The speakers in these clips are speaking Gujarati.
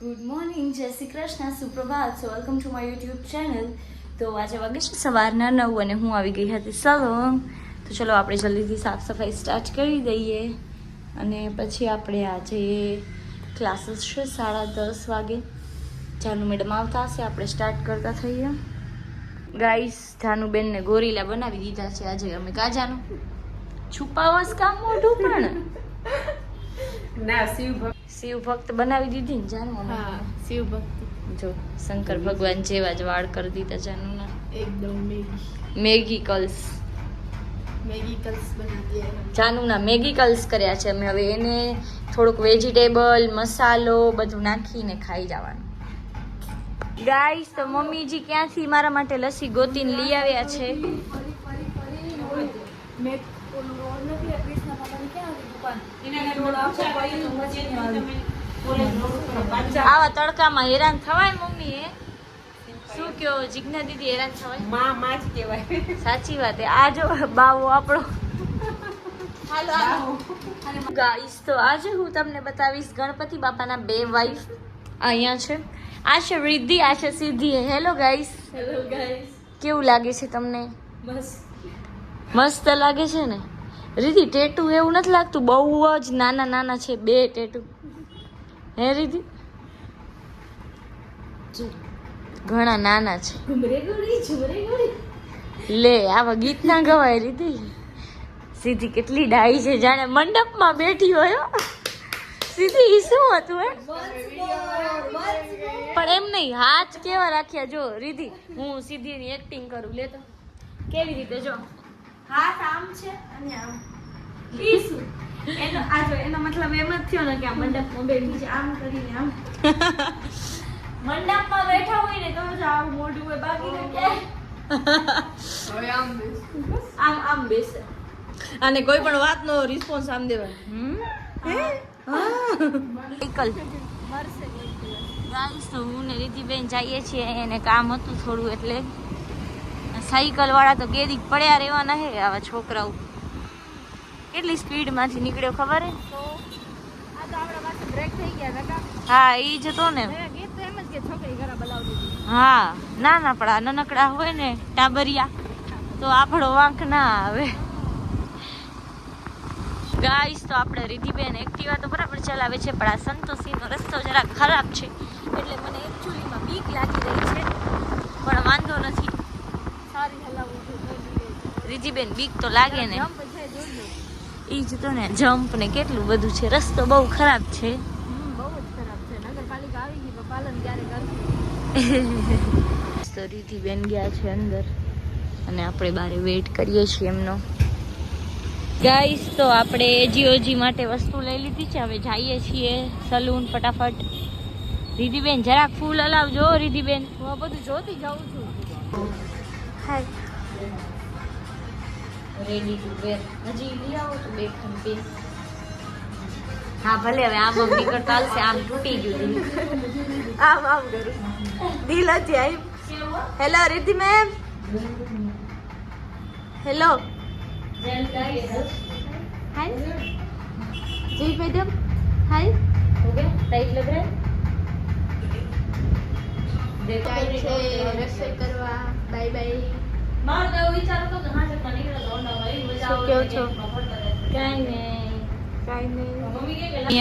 Good morning Jai Shri Krishna, સુપ્રભાત. So welcome to my YouTube channel તો આજે વાગે છે સવારના નવ અને હું આવી ગઈ હતી સલોંગ. તો ચલો આપણે જલ્દીથી સાફ સફાઈ સ્ટાર્ટ કરી દઈએ. અને પછી આપણે આજે ક્લાસીસ છે સાડા દસ વાગે. જાનુ મેડમ આવતા હશે, આપણે સ્ટાર્ટ કરતા થઈએ. ગાઈસ જાનુબેનને ગોરીલા બનાવી દીધા છે આજે. અમે કાજાનું છુપાવસ કામ મોઢું પણ? ના શિવ ભક્ત. શિવ ભક્ત બનાવી દીધી ને જાનુ હા શિવ ભક્ત. જો શંકર ભગવાન જેવા જ વાળ કરી દીધા જાનુના. એકદમ મેગી. મેગી કલ્સ જાનુના મેગી કલ્સ કર્યા છે અમે. હવે એને થોડુંક વેજીટેબલ મસાલો બધું નાખીને ખાઈ જવાનું. ગાઈસ તો મમ્મીજી ક્યાંથી મારા માટે લસ્સી ગોતીને લઈ આવ્યા છે? મેં ઓલું રોડ નથી આ કૃષ્ણ બાબાની ક્યાં હતી દુકાન રોડ આખો પાડીને વચ્ચેની આવી. આવા તડકામાં હેરાન થવાય મમ્મી એ શું કયો જીજ્ઞા દીદી હેરાન થવાય? માં માં જ કહેવાય. સાચી વાત છે આ જો બાવો આપણો. હાલો હાલો. ગાઈસ તો આજે હું તમને બતાવીશ ગણપતિ બાપાના બે વાઈફ અહીંયા છે. આ છે રિદ્ધિ આ છે સિદ્ધિ. હેલો ગાઈસ હેલો ગાઈસ કેવું લાગે છે તમને? બસ મસ્ત લાગે છે ને? રિદ્ધિ ટેટુ એવું નથી લાગતું બહુ જ નાના નાના છે બે ટેટુ હે રિદ્ધિ ઘણા નાના છે. લે આવા ગીત ના ગવાય રીધી. સીધી કેટલી ડાઈ છે જાણે મંડપમાં બેઠી હોય સીધી ઈ શું હતું હે? પણ એમ નહીં હાથ કેવા રાખ્યા જો રીધિ હું સીધી ની એક્ટિંગ કરું લે તો. કેવી રીતે જો? હાથ આમ છે અને આમ. ઈ શું એનો આ જો એનો મતલબ એમ જ થયો ને કે આ મંડપમાં બેઠી છે આમ કરીને આમ. મંડપમાં બેઠા હોય ને તો જ આવું મોઢું હોય બાકી તો ક્યાંય આમ આમ આમ બેસે. અને કોઈ પણ વાતનો રિસ્પોન્સ આમ દેવાય. સાયકલ ગાઈસ તો હું ને રીતિબેન જઈએ છીએ એને કામ હતું થોડું એટલે. સાયકલ વાળા તો કેદી પડ્યા રહેવાના હે આવા છોકરાઓ. કેટલી સ્પીડમાંથી નીકળ્યો ખબર હે? તો આ તો આપણા પાસે બ્રેક થઈ ગયા કાકા. હા એ જ હતો ને. મેં એમ જ કે છોકરી બોલાવતી હા ના ના પણ આ નાનકડા હોય ને ટાબરિયા તો આપણો વાંક ના આવે. ગાઈસ તો આપણે રિધિબેન એક્ટિવા તો બરાબર ચલાવે છે પણ આ સંતોષીનો રસ્તો જરા ખરાબ છે. એટલે મને એકચ્યુઅલીમાં બીક લાગી રહી છે પણ વાંધો નથી. રિધિબેન બીક તો લાગે ને. ઈ જ તો ને જમ્પ ને કેટલું બધું છે. રસ્તો બહુ ખરાબ છે. તો રિધિબેન ગયા છે અંદર. અને આપણે બારે વેઇટ કરીએ છીએ એમનો. ગાઈસ તો આપણે જીઓજી માટે વસ્તુ લઈ લીધી છે. હવે જઈએ છીએ સલૂન ફટાફટ. રિધિબેન જરાક ફૂલ હલાવજો રિધિબેન હું બધું જોતી જાઉં છું. હાય રેડી ટુ વેર હજી લઈ આવો તો બે ખન પીસ હા ભલે હવે આમ આમ નીકળતો ચાલશે આમ તૂટી ગયું આમ આમ કરું. દિલ હતી આવી hello Riddhi ma'am hello. Hi ji madam hi okay tight લગ રહા જાય છે રસોઈ કરવા બાય બાય.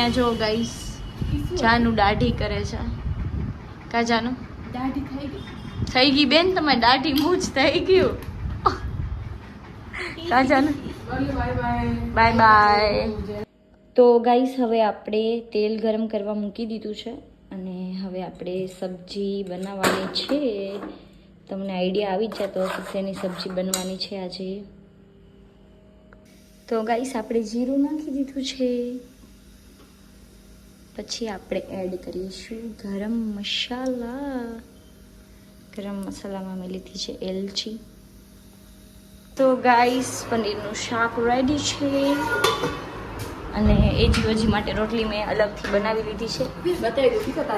જો ગાઈસ જાનું દાઢી કરે છે. કા જાનું? દાઢી થઈ ગઈ. થઈ ગઈ બેન તમે દાઢી મૂજ થઈ ગયું. કા જાનું? Bye bye. તો ગાઈસ હવે આપણે તેલ ગરમ કરવા મૂકી દીધું છે. અને હવે આપણે સબ્જી બનાવવાની છે. તમને આઈડિયા આવી જ જતો હશે શેની સબ્જી બનવાની છે આજે. તો ગાઈસ, આપણે જીરું નાખી દીધું છે. પછી આપણે એડ કરીશું ગરમ મસાલા. ગરમ મસાલામાં મેં લીધી છે એલચી. તો ગાઈસ, પનીરનું શાક રેડી છે. અને એ જીવજી માટે રોટલી મેં અલગથી બનાવી લીધી છે.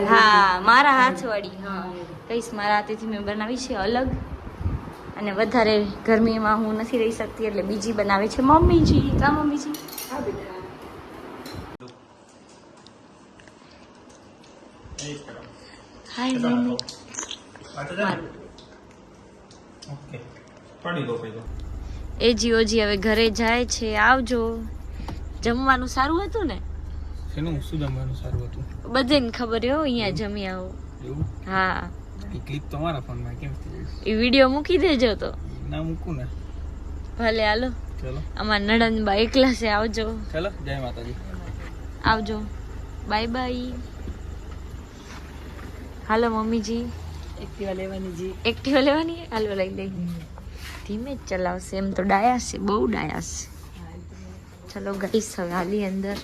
હા મારા હાથવાળી હા. કહીશ મારા હાથેથી મેં બનાવી છે અલગ. અને વધારે ગરમીમાં હું નથી રહી શકતી એટલે બીજી બનાવે છે મમ્મીજી. કા મમ્મીજી. Hi mummy. ઓકે પડી દો પડી દો એ જીઓજી હવે ઘરે જાય છે આવજો. જમવાનું સારું હતું ને? શેનું? શું જમવાનું સારું હતું? બધાને ખબર હો અહીંયા જમી આવો. હા. એ ક્લિપ તમારા ફોનમાં કેમ એ વીડિયો મૂકી દેજો તો. ના મૂકું ને. ભલે હાલો. ચલો. અમારા નણંદબા એકલા છે આવજો. ચલો જય માતાજી. આવજો. બાય બાય હાલો મમ્મીજી. એક્ટિવા લેવાની જી. એક્ટિવા લેવાની? હાલો લઈ લઈ. ધીમે જ ચલાવશે. એમ તો ડાયા છે બહુ ડાયા છે. ચલો ગઈશ હવે હાલી અંદર